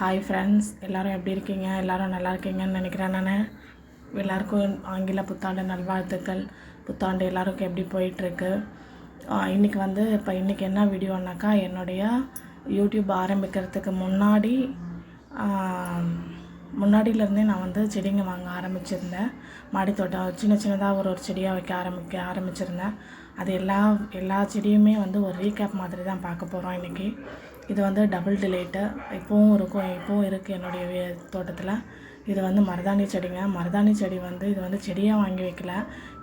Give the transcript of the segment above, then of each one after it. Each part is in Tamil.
ஹாய் ஃப்ரெண்ட்ஸ் எல்லோரும் எப்படி இருக்கீங்க? எல்லோரும் நல்லா இருக்கீங்கன்னு நினைக்கிறேன் நான். எல்லாருக்கும் ஆங்கில புத்தாண்டு நல்வாழ்த்துக்கள். புத்தாண்டு எல்லாருக்கும் எப்படி போயிட்டுருக்கு? இன்றைக்கி வந்து இப்போ இன்றைக்கி என்ன வீடியோனாக்கா என்னுடைய யூடியூப் ஆரம்பிக்கிறதுக்கு முன்னாடி முன்னாடியிலேருந்தே நான் வந்து செடிங்க வாங்க ஆரம்பிச்சிருந்தேன். மாடித்தோட்டம் சின்ன சின்னதாக ஒரு ஒரு செடியாக வைக்க ஆரம்பிக்க ஆரம்பிச்சிருந்தேன். அது எல்லா எல்லா செடியுமே வந்து ஒரு ரீகேப் மாதிரி தான் பார்க்க போகிறோம் இன்றைக்கி இது வந்து டபுள் டிலேட்டு இப்போவும் இருக்கும். இப்போவும் இருக்குது என்னுடைய வே- தோட்டத்தில். இது வந்து மருதாணி செடிங்க. மருதாணி செடி வந்து இது வந்து செடியாக வாங்கி வைக்கல.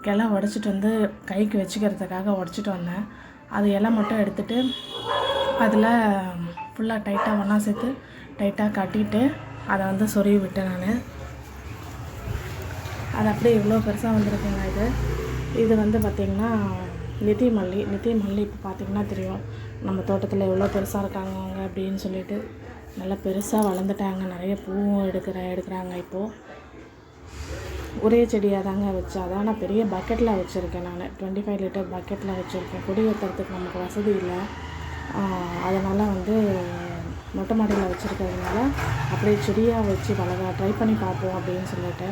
கிளை உடச்சிட்டு வந்து கைக்கு வச்சுக்கிறதுக்காக உடச்சிட்டு வந்தேன். அது இலை மட்டும் எடுத்துட்டு அதில் ஃபுல்லாக டைட்டாக ஒன்றா சேர்த்து டைட்டாக கட்டிட்டு அதை வந்து சொருவி விட்டேன் நான். அது அப்படியே இவ்வளோ பெருசாக வந்திருக்குங்க இது. இது வந்து பார்த்திங்கன்னா நிதி மல்லி நிதி மல்லி இப்போ பார்த்திங்கன்னா தெரியும். நம்ம தோட்டத்தில் எவ்வளோ பெருசாக இருக்காங்க அவங்க அப்படின்னு சொல்லிட்டு நல்லா பெருசாக வளர்ந்துட்டாங்க. நிறைய பூவும் எடுக்கிற எடுக்கிறாங்க இப்போது ஒரே செடியாக தாங்க வச்சு அதான் நான் பெரிய பக்கெட்டில் வச்சுருக்கேன் நான். டுவெண்ட்டி ஃபைவ் லிட்டர் பக்கெட்டில் வச்சுருக்கேன். கொடி ஏற்றுறதுக்கு நமக்கு வசதி இல்லை. அதனால் வந்து மொட்டை மாடியில் வச்சுருக்கிறதுனால அப்படியே செடியாக வச்சு வளர ட்ரை பண்ணி பார்ப்போம் அப்படின்னு சொல்லிட்டு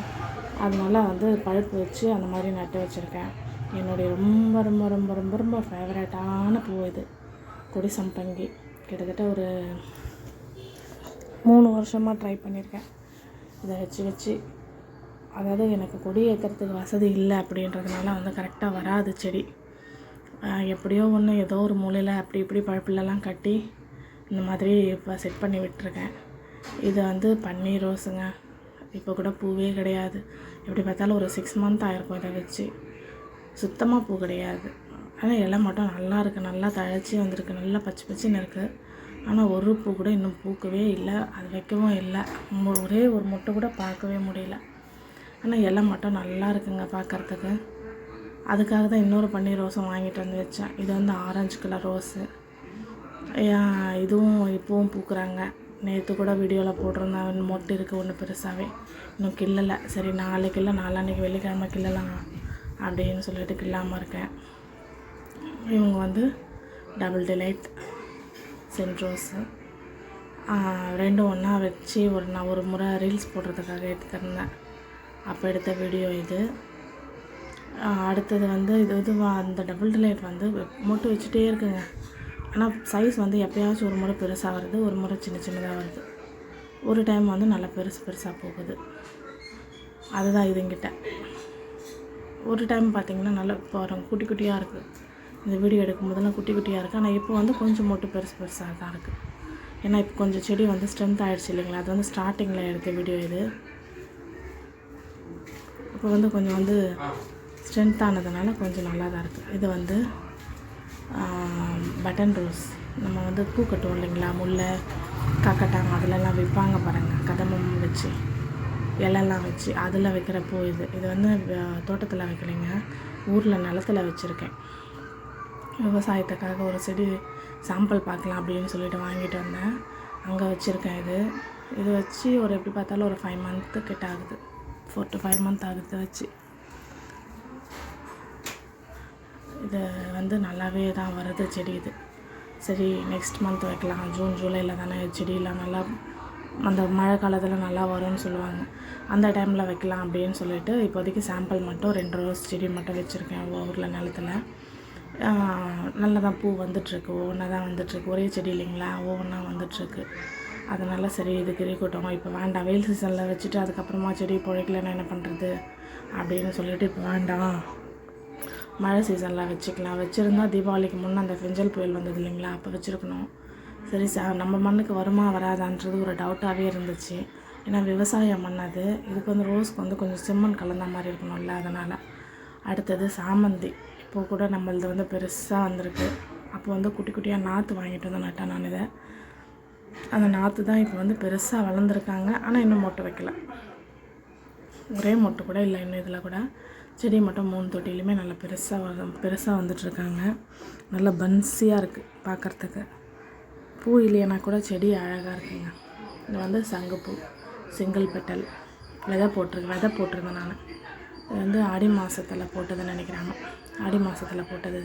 அதனால வந்து பழுப்பு வச்சு அந்த மாதிரி நட்டு வச்சுருக்கேன். என்னுடைய ரொம்ப ரொம்ப ரொம்ப ரொம்ப ரொம்ப ஃபேவரட்டான பூ இது. கொடி சம்பங்கி கிட்டத்தட்ட ஒரு மூணு வருஷமாக ட்ரை பண்ணியிருக்கேன். இதை வச்சு வச்சு. அதாவது எனக்கு கொடி ஏற்றுறதுக்கு வசதி இல்லை அப்படின்றதுனால வந்து கரெக்டாக வராது செடி. எப்படியோ ஒன்று ஏதோ ஒரு மூலையில் அப்படி இப்படி பழுப்புலலாம் கட்டி இந்த மாதிரி இப்போ செட் பண்ணி விட்டுருக்கேன். இது வந்து பன்னீர் ரோஸுங்க. இப்போ கூட பூவே கிடையாது. எப்படி பார்த்தாலும் ஒரு சிக்ஸ் மந்த் ஆகிருக்கும் இதை வச்சு. சுத்தமாக பூ கிடையாது. ஆனால் இலை மட்டும் நல்லா இருக்குது நல்லா தழைச்சி வந்திருக்கு. நல்லா பச்சை பச்சைன்னு இருக்குது ஆனால் ஒரு பூ கூட இன்னும் பூக்கவே இல்லை. அது வைக்கவும் இல்லை. ஒரே ஒரு மொட்டை கூட பார்க்கவே முடியல. ஆனால் இலை மட்டும் நல்லா இருக்குங்க பார்க்கறதுக்கு. அதுக்காக தான் இன்னொரு பன்னீர் ரோஸும் வாங்கிட்டு வந்து வச்சேன். இது வந்து ஆரஞ்சு கலர் ரோஸு. ஏன் இதுவும் இப்போவும் பூக்குறாங்க. நேற்று கூட வீடியோவில் போட்டிருந்தேன். மொட்டு இருக்குது ஒன்று பெருசாகவே இன்னும் கிள்ளலை. சரி நாளைக்கு இல்லை. நாளான்னைக்கு வெள்ளிக்கிழமை கிள்ளலாம் அப்படின்னு சொல்லிட்டு கிள்ளாமல் இருக்கேன். இவங்க வந்து டபுள் டிலைட் சென்ட்ரோஸு ரெண்டும் ஒன்றா வச்சு ஒரு நான் ஒரு முறை ரீல்ஸ் போடுறதுக்காக எடுத்துருந்தேன். அப்போ எடுத்த வீடியோ இது. அடுத்தது வந்து இது இது அந்த டபுள் டிலைட் வந்து மொட்டு வச்சுட்டே இருக்குங்க. ஆனால் சைஸ் வந்து எப்போயாச்சும் ஒரு முறை பெருசாக வருது ஒரு முறை சின்ன சின்னதாக வருது. ஒரு டைம் வந்து நல்லா பெருசு பெருசாக போகுது. அதுதான் இதுங்கிட்ட ஒரு டைம் பார்த்திங்கன்னா நல்லா இப்போ குட்டி குட்டியாக இருக்குது இந்த வீடியோ எடுக்கும் போதெல்லாம் குட்டி குட்டியாக இருக்குது ஆனால் இப்போ வந்து கொஞ்சம் மட்டும் பெருசு பெருசாக தான் இருக்குது ஏன்னா இப்போ கொஞ்சம் செடி வந்து ஸ்ட்ரென்த் ஆகிடுச்சு இல்லைங்களா? அது வந்து ஸ்டார்டிங்கில் எடுத்த வீடியோ இது. இப்போ வந்து கொஞ்சம் வந்து ஸ்ட்ரென்த் ஆனதுனால கொஞ்சம் நல்லா தான் இருக்குது இது வந்து பட்டன் ரோஸ் நம்ம வந்து பூ கட்டுவோம் இல்லைங்களா? முல்லை காக்கட்டாங்க அதிலெல்லாம் விற்பாங்க பாருங்கள் கதம்பம் வச்சு இலெல்லாம் வச்சு அதில் வைக்கிற பூ இது. இது வந்து தோட்டத்தில் வைக்கலைங்க. ஊரில் நிலத்துல வச்சுருக்கேன். விவசாயத்துக்காக ஒரு செடி சாம்பிள் பார்க்கலாம் அப்படின்னு சொல்லிட்டு வாங்கிட்டு வந்தேன். அங்கே வச்சுருக்கேன் இது. இது வச்சு ஒரு எப்படி பார்த்தாலும் ஒரு ஃபைவ் மந்த்து கிட்ட ஆகுது. ஃபோர் டு ஃபைவ் மந்த் ஆகுது வச்சு. இது வந்து நல்லாவே தான் வருது செடி இது. சரி நெக்ஸ்ட் மந்த் வைக்கலாம். ஜூன் ஜூலையில் தானே செடியெலாம் நல்லா அந்த மழை காலத்தில் நல்லா வரும்னு சொல்லுவாங்க. அந்த டைமில் வைக்கலாம் அப்படின்னு சொல்லிட்டு இப்போதைக்கு சாம்பிள் மட்டும் ரெண்டு ரோஸ் செடி மட்டும் வச்சுருக்கேன். ஊரில் நிலத்துல. நல்லா தான் பூ வந்துட்டுருக்கு ஒவ்வொன்றா தான் வந்துட்டுருக்கு. ஒரே செடி இல்லைங்களா? ஒவ்வொன்றா வந்துட்டுருக்கு. அதனால சரி இதுக்கு இருக்கட்டும் இப்போ வேண்டாம் வெயில் சீசனில் வச்சுட்டு அதுக்கப்புறமா செடி பிழைக்கலன்னா என்ன பண்ணுறது அப்படின்னு சொல்லிட்டு இப்போ வேண்டாம் மழை சீசனில் வச்சுக்கலாம். வச்சுருந்தா தீபாவளிக்கு முன்னே அந்த பெஞ்சல் புயல் வந்தது இல்லைங்களா? அப்போ வச்சுருக்கணும். சரி சா நம்ம மண்ணுக்கு வருமா வராதான்றது ஒரு டவுட்டாகவே இருந்துச்சு. ஏன்னா விவசாய மண் அது இதுக்கு வந்து ரோஸ்க்கு வந்து கொஞ்சம் செம்மண் கலந்த மாதிரி இருக்கணும்ல அதனால். அடுத்தது சாமந்தி. இப்போ கூட நம்மளது வந்து பெருசாக வந்திருக்கு. அப்போ வந்து குட்டி குட்டியாக நாற்று வாங்கிட்டு வந்து நட்டேன் நான் இதை. அந்த நாற்று தான் இப்போ வந்து பெருசாக வளர்ந்துருக்காங்க. ஆனால் இன்னும் மொட்டை வைக்கல. ஒரே மொட்டை கூட இல்லை இன்னும் இதில் கூட. செடி மட்டும் மூணு தொட்டிலையுமே நல்லா பெருசாக வர பெருசாக வந்துட்டுருக்காங்க. நல்லா பன்சியாக இருக்குது பார்க்குறதுக்கு. பூ இல்லையனா கூட செடி அழகாக இருக்குங்க. இது வந்து சங்குப்பூ சிங்கிள் பெட்டல் விதை போட்டிருக்கு விதை போட்டிருந்தேன் நான். இது வந்து ஆடி மாதத்தில் போட்டதுன்னு நினைக்கிறாங்க. ஆடி மாதத்தில் போட்டது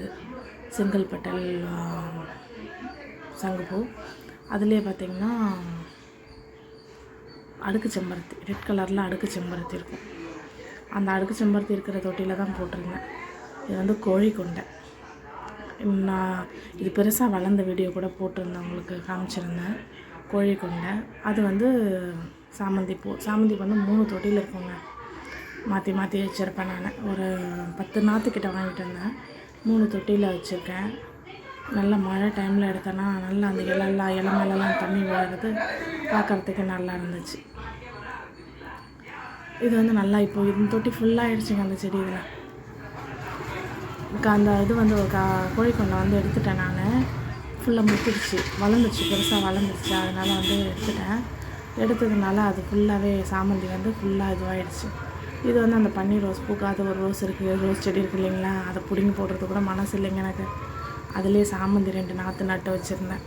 செங்கல்பட்டல் சங்குப்பூ. அதுலேயே பார்த்திங்கன்னா அடுக்கு செம்பருத்தி ரெட் கலரில் அடுக்கு செம்பருத்தி இருக்கும். அந்த அடுக்கு செம்பருத்தி இருக்கிற தொட்டியில் தான் போட்டிருந்தேன். இது வந்து கோழி கொண்டை. நான் இது பெருசாக வளர்ந்த வீடியோ கூட போட்டிருந்தேன் உங்களுக்கு காமிச்சிருந்தேன். கோழி கொண்டை. அது வந்து சாமந்தி பூ சாமந்தி வந்து மூணு தொட்டியில் இருக்குங்க. மாற்றி மாற்றி வச்சுருப்பேன் நான். ஒரு பத்து நாற்றுக்கிட்ட வாங்கிட்டு வந்தேன். மூணு தொட்டியில் வச்சுருக்கேன். நல்ல மழை டைமில் எடுத்தேன்னா நல்லா அந்த இலெல்லாம் இலை மேலெல்லாம் தண்ணி விழுறது பார்க்குறதுக்கு நல்லா இருந்துச்சு. இது வந்து நல்லா இப்போ இந்த தொட்டி ஃபுல்லாகிடுச்சுங்க அந்த செடி இதில். க- அந்த இது வந்து கா கோழிக்கொண்டை வந்து எடுத்துட்டேன் நான். ஃபுல்லாக முத்திடுச்சு. வளர்ந்துச்சு. பெருசாக வளர்ந்துச்சு. அதனால் வந்து எடுத்துட்டேன். எடுத்ததுனால அது ஃபுல்லாகவே சாமந்தி வந்து ஃபுல்லாக இதுவாகிடுச்சு இது வந்து அந்த பன்னீர் ரோஸ் பூக்காத ஒரு ரோஸ் இருக்குது ரோஸ் செடி இருக்குது இல்லைங்களா? அதை பிடுங்கி போடுறது கூட மனசு இல்லைங்க எனக்கு. அதுலேயே சாமந்தி ரெண்டு நாற்று நட்டு வச்சுருந்தேன்.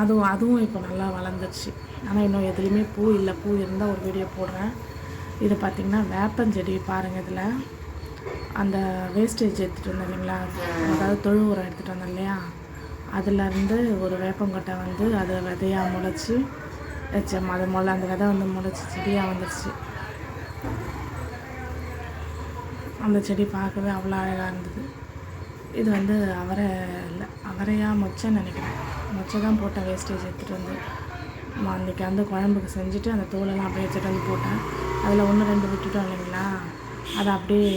அதுவும் அதுவும் இப்போ நல்லா வளர்ந்துருச்சு. ஆனால் இன்னும் எதுலேயுமே பூ இல்லை. பூ இருந்தால் ஒரு வீடியோ போடுறேன். இது பார்த்திங்கன்னா வேப்பஞ்செடி பாருங்கள் இதில். அந்த வேஸ்டேஜ் எடுத்துகிட்டு வந்தேன் இல்லைங்களா? அதாவது தொழு உரம் எடுத்துகிட்டு வந்தேன் இல்லையா? அதுலேருந்து ஒரு வேப்பங்கொட்டை வந்து அதை விதையாக முளைச்சி வச்சேன் அது முளை அந்த விதை வந்து முளைச்சி செடியாக வந்துடுச்சு அந்த செடி பார்க்கவே அவ்வளோ அழகாக இருந்தது. இது வந்து அவரை இல்லை அவரையாக மொச்சைன்னு நினைக்கிறேன். மொச்சை தான் போட்டேன் வேஸ்டேஜ் எடுத்துகிட்டு வந்து அன்றைக்கி அன்னைக்கு வந்து குழம்புக்கு செஞ்சுட்டு அந்த தோலெல்லாம் அப்படியே எடுத்துகிட்டு வந்து போட்டேன். அதில் ஒன்று ரெண்டு விட்டுட்டோம் இல்லைங்களா? அது அப்படியே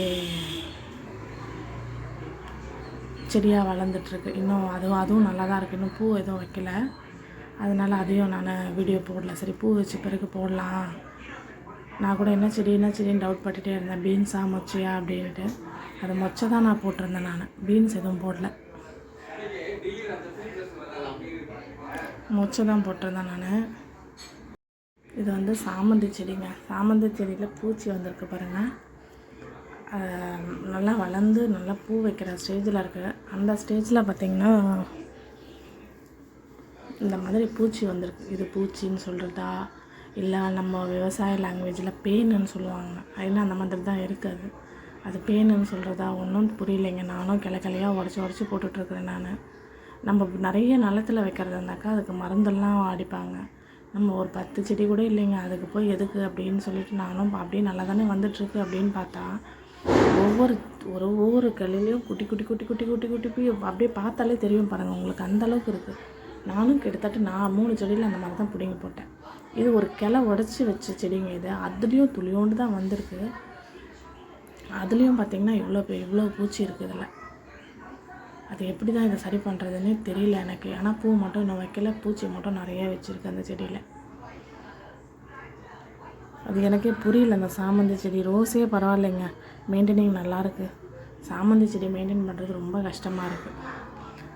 செடியாக வளர்ந்துட்டுருக்கு இன்னும் அதுவும் அதுவும் நல்லா தான் இருக்குது இன்னும் பூ எதுவும் வைக்கல. அதனால் அதையும் நான் வீடியோ போடல. சரி பூ வச்ச பிறகு போடலாம். நான் கூட என்ன செடி என்ன செடின்னு டவுட் பட்டுகிட்டே இருந்தேன். பீன்ஸா மொச்சையா அப்படின்ட்டு அது மொச்சை தான் நான் போட்டிருந்தேன் நான். பீன்ஸ் எதுவும் போடல. மொச்சை தான் போட்டிருந்தேன் நான். இது வந்து சாமந்தி செடிங்க. சாமந்தி செடியில் பூச்சி வந்திருக்கு பாருங்கள் நல்லா வளர்ந்து நல்லா பூ வைக்கிற ஸ்டேஜில் இருக்குது அந்த ஸ்டேஜில் பார்த்திங்கன்னா இந்த மாதிரி பூச்சி வந்திருக்கு. இது பூச்சின்னு சொல்கிறதா இல்லை நம்ம விவசாய லாங்குவேஜில் பேனுன்னு சொல்லுவாங்க அதெல்லாம் அந்த மாதிரி தான் இருக்குது. அது பேனுன்னு சொல்கிறதா ஒன்றும் புரியலைங்க. நானும் கிளை கிளையாக உடச்சி உடச்சி போட்டுட்ருக்குறேன் நான். நம்ம நிறைய நிலத்துல வைக்கிறது இருந்தாக்கா அதுக்கு மருந்தெல்லாம் அடிப்பாங்க. நம்ம ஒரு பத்து செடி கூட இல்லைங்க. அதுக்கு போய் எதுக்கு அப்படின்னு சொல்லிட்டு நானும் அப்படியே நல்லா தானே வந்துட்டுருக்கு அப்படின்னு பார்த்தா ஒவ்வொரு ஒரு ஒவ்வொரு கல்லுலேயும் குட்டி குட்டி குட்டி குட்டி குட்டி குட்டி போய் அப்படியே பார்த்தாலே தெரியும் பாருங்கள் உங்களுக்கு அந்த அளவுக்கு இருக்குது நானும் கிட்டத்தட்ட நான் மூணு செடியில் அந்த மாதிரி தான் பிடுங்கி போட்டேன். இது ஒரு கிளை உடச்சி வச்ச செடிங்க இது. அதுலேயும் துளியோண்டு தான் வந்திருக்கு. அதுலேயும் பார்த்தீங்கன்னா இவ்வளோ இவ்வளோ பூச்சி இருக்குது இதில். அது எப்படி தான் இதை சரி பண்ணுறதுன்னே தெரியல எனக்கு. ஆனால் பூ மட்டும் இன்னும் வைக்கல பூச்சி மட்டும் நிறைய வச்சுருக்கு அந்த செடியில். அது எனக்கே புரியல அந்த சாமந்தி செடி. ரோஸே பரவாயில்லைங்க. மெயின்டைனிங் நல்லாயிருக்கு சாமந்தி செடி மெயின்டைன் பண்ணுறது ரொம்ப கஷ்டமாக இருக்குது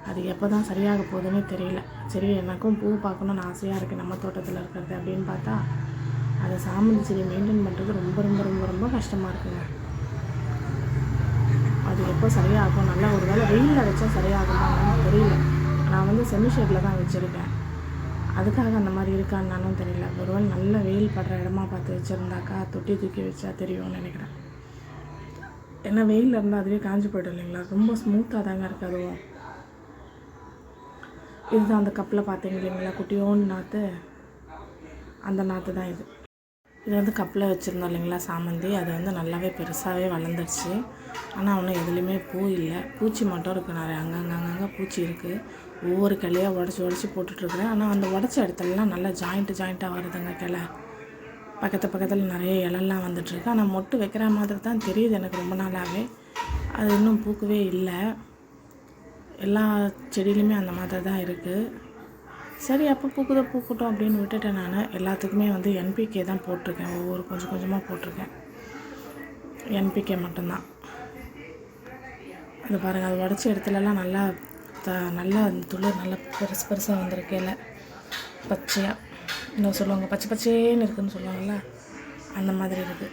அது எப்போ தான் சரியாக போகுதுன்னே தெரியல. சரி எனக்கும் பூ பார்க்கணுன்னு ஆசையாக இருக்குது நம்ம தோட்டத்தில் இருக்கிறது அப்படின்னு பார்த்தா அதை சாமந்தி செடி மெயின்டைன் பண்ணுறது ரொம்ப ரொம்ப ரொம்ப ரொம்ப கஷ்டமாக இருக்குங்க. அது எப்போ சரியாகும்? நல்லா ஒரு வேளை வெயிலில் வச்சா சரியாகுமான்னு தெரியல. நான் வந்து செமி ஷேடில் தான் வச்சுருக்கேன். அதுக்காக அந்த மாதிரி இருக்கான்னு தெரியல. ஒருவேளை நல்ல வெயில் படுற இடமா பார்த்து வச்சுருந்தாக்கா தொட்டி தூக்கி வச்சா தெரியும்னு நினைக்கிறேன். ஏன்னா வெயிலில் இருந்தால் அதுவே காஞ்சி போய்டும் இல்லைங்களா? ரொம்ப ஸ்மூத்தாக தாங்க இருக்குது அதுவும். இதுதான் அந்த கப்பில் பார்த்தீங்க இல்லைங்களா? குட்டியோன்னு நாற்று அந்த நாற்று தான் இது. இது வந்து கப்பில் வச்சுருந்தோம் இல்லைங்களா சாமந்தி. அது வந்து நல்லாவே பெருசாகவே வளர்ந்துருச்சு. ஆனால் ஒன்றும் எதுலேயுமே பூ இல்லை. பூச்சி மட்டும் இருக்குது நிறைய. அங்கங்கே அங்கங்கே பூச்சி இருக்குது ஒவ்வொரு கிளையாக உடச்சி உடச்சி போட்டுட்ருக்குறேன். ஆனால் அந்த உடச்ச இடத்துலலாம் நல்லா ஜாயிண்ட்டு ஜாயிண்ட்டாக வருதுங்க கிளை. பக்கத்து பக்கத்தில் நிறைய இலெல்லாம் வந்துட்டுருக்கு ஆனால் மொட்டு வைக்கிற மாதிரி தான் தெரியுது எனக்கு ரொம்ப நாளாகவே அது இன்னும் பூக்கவே இல்லை. எல்லா செடியிலுமே அந்த மாதிரி தான் இருக்குது சரி அப்போ பூக்குதோ பூக்கட்டும் அப்படின்னு விட்டுட்டேன் நான். எல்லாத்துக்குமே வந்து என்பிகே தான் போட்டிருக்கேன். ஒவ்வொரு கொஞ்சம் கொஞ்சமாக போட்டிருக்கேன். என்பிகே மட்டும்தான். அது பாருங்கள் அது உடச்ச இடத்துலலாம் நல்லா த நல்லா துளிர் நல்லா பெருசு பெருசாக வந்திருக்கு இல்லை பச்சையாக இன்னும் சொல்லுவாங்க பச்சை பச்சேன்னு இருக்குன்னு சொல்லுவாங்கள்ல அந்த மாதிரி இருக்குது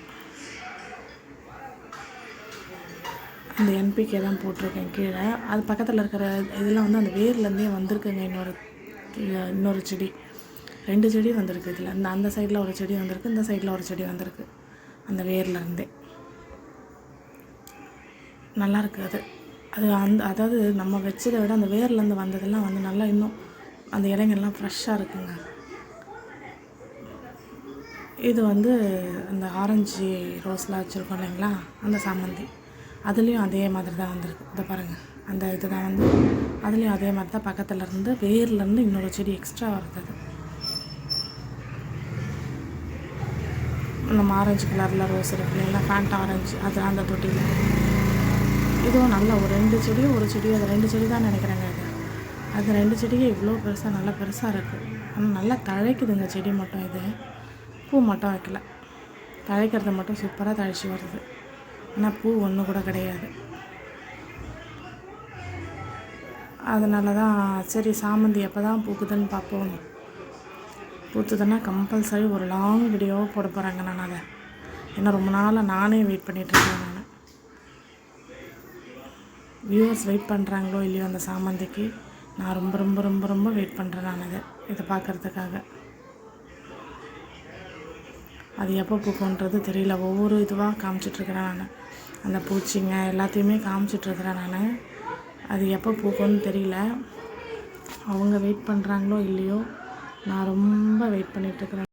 அந்த என்பிகே தான் போட்டிருக்கேன் கீழே. அது பக்கத்தில் இருக்கிற இதெல்லாம் வந்து அந்த வேர்லேருந்தே வந்திருக்குங்க இன்னொரு இன்னொரு செடி. ரெண்டு செடி வந்திருக்கு இதில். இந்த அந்த சைடில் ஒரு செடி வந்திருக்கு இந்த சைடில் ஒரு செடி வந்திருக்கு. அந்த வேர்லேருந்தே நல்லாயிருக்கு அது. அது அந்த அதாவது நம்ம வச்சதை விட அந்த வேர்லேருந்து வந்ததெல்லாம் வந்து நல்லா இன்னும் அந்த இலைங்கள்லாம் ஃப்ரெஷ்ஷாக இருக்குங்க. இது வந்து அந்த ஆரஞ்சு ரோஸ்லாம் வச்சுருக்கோம் இல்லைங்களா? அந்த சாமந்தி. அதுலேயும் அதே மாதிரி தான் வந்திருக்கு. இதை பாருங்கள் அந்த இது தான் வந்து அதுலேயும் அதே மாதிரி தான் பக்கத்தில் இருந்து வேர்லேருந்து இன்னொரு செடி எக்ஸ்ட்ரா வருது நம்ம ஆரஞ்சு கலரில் ரோஸ் இருக்கு இல்லைங்களா? ஃபேண்ட் ஆரஞ்சு அது அந்த தொட்டியில். இதுவும் நல்ல ஒரு ரெண்டு செடியும் ஒரு செடியும் அது ரெண்டு செடி தான் நினைக்கிறேங்க அது அது ரெண்டு செடியும் இவ்வளோ பெருசாக நல்லா பெருசாக இருக்குது ஆனால் நல்லா தழைக்குதுங்க செடி மட்டும் இது. பூ மட்டும் வைக்கல. தழைக்கிறது மட்டும் சூப்பராக தழைச்சி வருது. ஆனால் பூ ஒன்று கூட கிடையாது. அதனால தான் சரி சாமந்தி எப்போ தான் பூக்குதுன்னு பார்ப்போம். பூத்துதுன்னா கம்பல்சரி ஒரு லாங் வீடியோவாக போட போகிறாங்க நான் அதை. ஏன்னா ரொம்ப நாளாக நானே வெயிட் பண்ணிகிட்ருக்கேன் நான். வியூவர்ஸ் வெயிட் பண்ணுறாங்களோ இல்லையோ அந்த சாமந்திக்கு? நான் ரொம்ப ரொம்ப ரொம்ப ரொம்ப வெயிட் பண்ணுறேன் நான் அதை இதை பார்க்குறதுக்காக. அது எப்போ பூக்குன்றது தெரியல. ஒவ்வொரு இதுவாக காமிச்சிட்ருக்கிறேன் நான். அந்த பூச்சிங்க எல்லாத்தையுமே காமிச்சிட்ருக்குறேன் நான். அது எப்போ பூக்கும்னு தெரியல. அவங்க வெயிட் பண்ணுறாங்களோ இல்லையோ நான் ரொம்ப வெயிட் பண்ணிகிட்ருக்குறேன்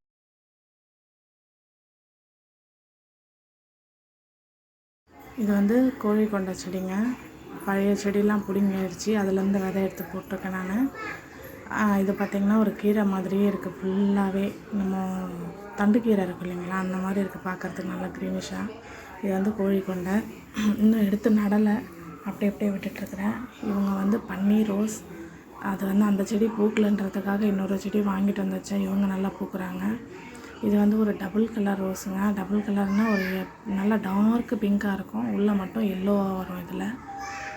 இது வந்து கோழி கொண்ட செடிங்க. பழைய செடியெலாம் பிடுங்கிடுச்சு அதுலேருந்து விதை எடுத்து போட்டிருக்கேன் நான். இது பார்த்திங்கன்னா ஒரு கீரை மாதிரியே இருக்குது ஃபுல்லாகவே நம்ம தண்டு கீரை இருக்கும் இல்லைங்களா? அந்த மாதிரி இருக்குது பார்க்குறதுக்கு நல்லா க்ரீனிஷாக இது வந்து கோழி கொண்டை இன்னும் எடுத்து நடலை. அப்படி அப்படியே விட்டுட்டுருக்குறேன். இவங்க வந்து பன்னீர் ரோஸ். அது வந்து அந்த செடி பூக்கலன்றதுக்காக இன்னொரு செடி வாங்கிட்டு வந்து இவங்க நல்லா பூக்குறாங்க. இது வந்து ஒரு டபுள் கலர் ரோஸுங்க. டபுள் கலர்னால் ஒரு நல்ல டார்க் பிங்க்காக இருக்கும். உள்ளே மட்டும் எல்லோவாக வரும் இதில்.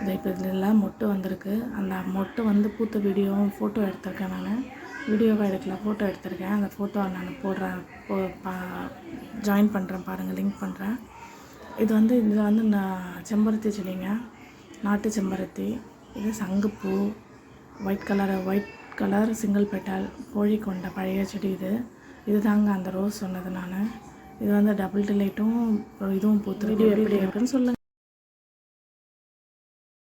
இது இப்போ இதில் மொட்டு வந்திருக்கு. அந்த மொட்டு வந்து பூத்த வீடியோவும் ஃபோட்டோ எடுத்திருக்கேன் நான். வீடியோவாக எடுக்கல ஃபோட்டோ எடுத்திருக்கேன். அந்த ஃபோட்டோ நான் போடுறேன். போ பா ஜாயின் பண்ணுறேன் பாருங்கள் லிங்க் பண்ணுறேன். இது வந்து இது வந்து நான் செம்பருத்தி செடிங்க. நாட்டு செம்பருத்தி. இது சங்குப்பூ white colour white colour single petal கோழி கொண்ட பழைய செடி இது. இது தாங்க அந்த ரோஸ் சொன்னது நான். இது வந்து டபுள் டிலைட்டும் இதுவும் பூத்து எப்படி இருக்குன்னு சொல்லுங்கள்